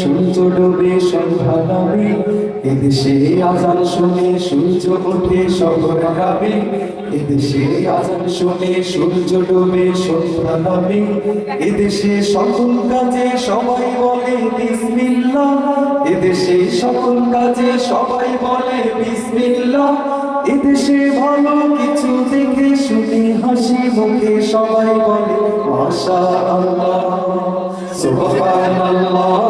সূর্য সন্ধ্যা নামে এদেশে আজান শুনে সূর্য শহর গাবে এদেশে আজান শুনে সূর্য সন্ধ্যা নামে এদেশে সকল কাজে সবাই বলে বিসমিল্লাহ। এদেশে সকল কাজে সবাই বলে বিসমিল্লাহ। এদেশে ভালো কিছু দেখে শুনে হাসি মুখে সবাই বলে আল্লাহ সুবহানাল্লাহ।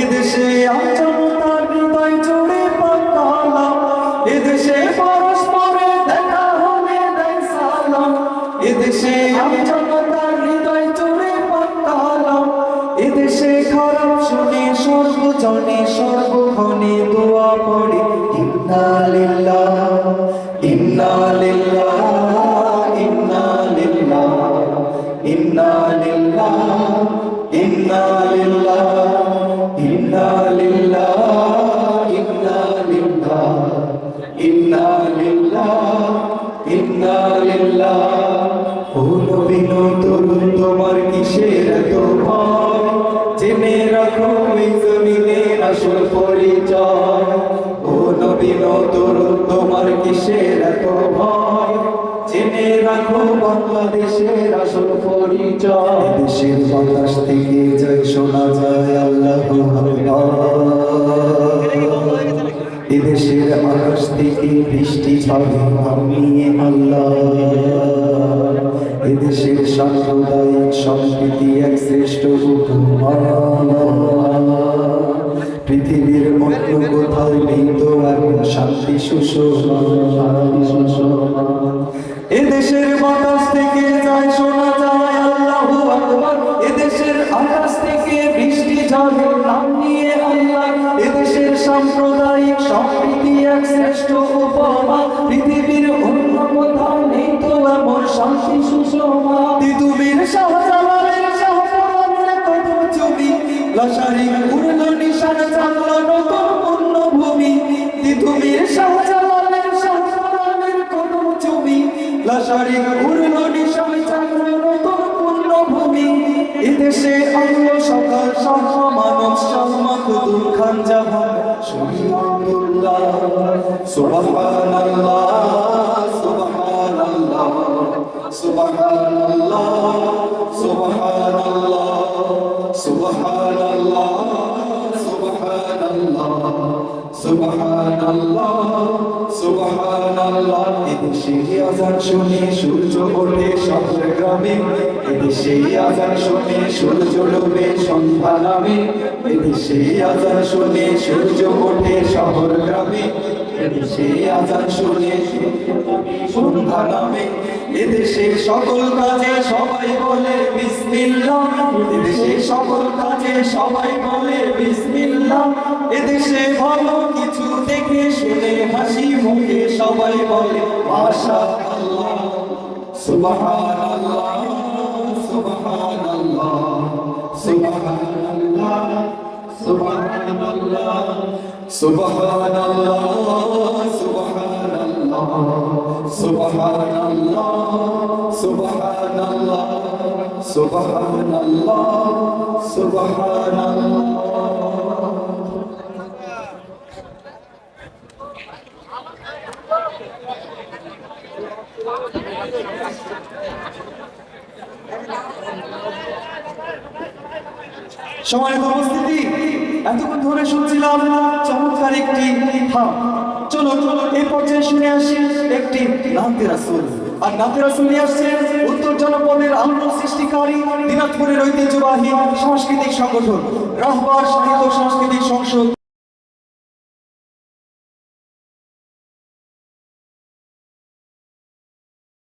এদেশে আচমতার হৃদয় জুড়ে পাকালাম এদেশে পরস্পরে দেখা হলে দেয় সালাম এদেশে আচমতার হৃদয় জুড়ে পাকালাম এদেশে খারাপ শুনে সর্বজনে সর্বক্ষণে দোয়া পড়ে, ইন্না লিল্লাহ ইন্না লিল্লাহ ইন্না লিল্লাহ ইন্না লিল্লাহ, ইন্না ইন্না লিল্লাহ ইন্না লিল্লাহ ও নবী তরুণ, তোমার কিসের এত ভয়? জেনে রাখো এই জমিনের আসল পরিচয়। ও নবী তরুণ, তোমার কিসের এত ভয়? জেনে রাখো বাংলাদেশের আসল পরিচয়। দেশের বাতাস থেকে যায় শোনা যায় আল্লাহ এদেশের আকাশ থেকে বৃষ্টি ছড়ে নামিয়ে আল্লাহ। এদেশের সাম্প্রদায়িক সম্প্রীতি এক শ্রেষ্ঠ পৃথিবীর মধ্য কোথাও নেই তো এখন শান্তি সুষমা এদেশের শ্রেষ্ঠ উপমা পৃথিবীর অন্য কোথাও নেই তো এমন শান্তি সুষমা তিতুমির শাহজালালের শাহপুরানের কদম ছবি লসারি উড়ল নিশান চাঁদল নতুন পূর্ণভূমি তিতুমির শাহজালালের শাহপুরানের কদম ছবি লসারি কুতুল খান জাহান শহীদুল্লাহ সুবহানাল্লাহ সুবহানাল্লাহ সুবহানাল্লাহ সুবহানাল্লাহ এদেশে সকল কাজে সবাই বলে এদেশে সকল কাজে সবাই বলে এদেশে দেখে শুনে হাসি মুখে সবাই বলে মাশা আল্লাহ সুবহানাল্লাহ সুবহানাল্লাহ সুবহানাল্লাহ সুবহানাল্লাহ সুবহানাল্লাহ সুবহানাল্লাহ সুবহানাল্লাহ সুবহানাল্লাহ সুবহানাল্লাহ সুবহানাল্লাহ সম্মানিত উপস্থিতি এতক্ষণ ধরে শুনছিলাম চমৎকার একটি হাম চলো চলো, এই পর্যায়ে শুনে আসি একটি রাসুল। আর নাতেরা শুনে আসছে উত্তর জনপদের সৃষ্টিকারী দিনাজপুরের ঐতিহ্যবাহী সাংস্কৃতিক সংগঠন, রাহবার সাহিত্য সাংস্কৃতিক সংসদ।